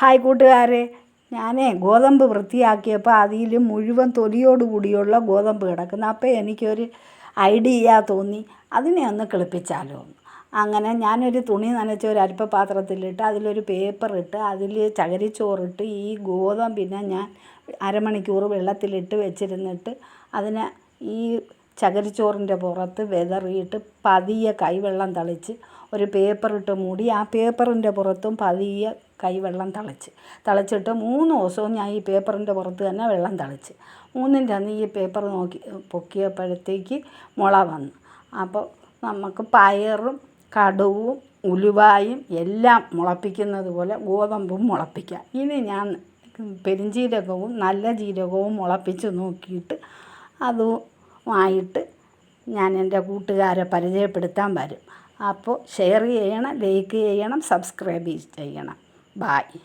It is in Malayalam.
ഹായ് കൂട്ടുകാരെ. ഞാനേ ഗോതമ്പ് വൃത്തിയാക്കിയപ്പോൾ അതിൽ മുഴുവൻ തൊലിയോട് കൂടിയുള്ള ഗോതമ്പ് കിടക്കുന്നു. അപ്പോൾ എനിക്കൊരു ഐഡിയ തോന്നി. അതിനെ ഒന്ന് കിളിപ്പിച്ചാലോ അങ്ങനെ ഞാനൊരു തുണി നനച്ച ഒരു അരിപ്പപാത്രത്തിലിട്ട് അതിലൊരു അതിലൊരു പേപ്പറിട്ട് അതിൽ ചകരിച്ചോറിട്ട് ഈ ഗോതമ്പിനെ ഞാൻ അരമണിക്കൂർ വെള്ളത്തിലിട്ട് വെച്ചിരുന്നിട്ട് അതിനെ ഈ ചകിരിച്ചോറിന്റെ പുറത്ത് വിതറിയിട്ട് പതിയെ കൈവെള്ളം തളിച്ച് ഒരു പേപ്പറിട്ട് മൂടി ആ പേപ്പറിന്റെ പുറത്തും പതിയെ കൈവെള്ളം തളിച്ച്. തളിച്ചിട്ട് മൂന്ന് ദിവസവും ഞാൻ ഈ പേപ്പറിന്റെ പുറത്ത് തന്നെ വെള്ളം തളിച്ച്. മൂന്നിന്റെ അന്ന് ഈ പേപ്പർ നോക്കി പൊക്കിയപ്പോഴത്തേക്ക് മുള വന്നു. അപ്പോൾ നമുക്ക് പയറും കടുവും ഉലുവായും എല്ലാം മുളപ്പിക്കുന്നത് പോലെ ഗോതമ്പും മുളപ്പിക്കാം. ഇനി ഞാൻ പെരുംജീരകവും നല്ല ജീരകവും മുളപ്പിച്ച് നോക്കിയിട്ട് അതുമായിട്ട് ഞാൻ എന്റെ കൂട്ടുകാരെ പരിചയപ്പെടുത്താൻ വരും. അപ്പോൾ ഷെയർ ചെയ്യണം ലൈക്ക് ചെയ്യണം സബ്സ്ക്രൈബ് ചെയ്യണം. ബായ്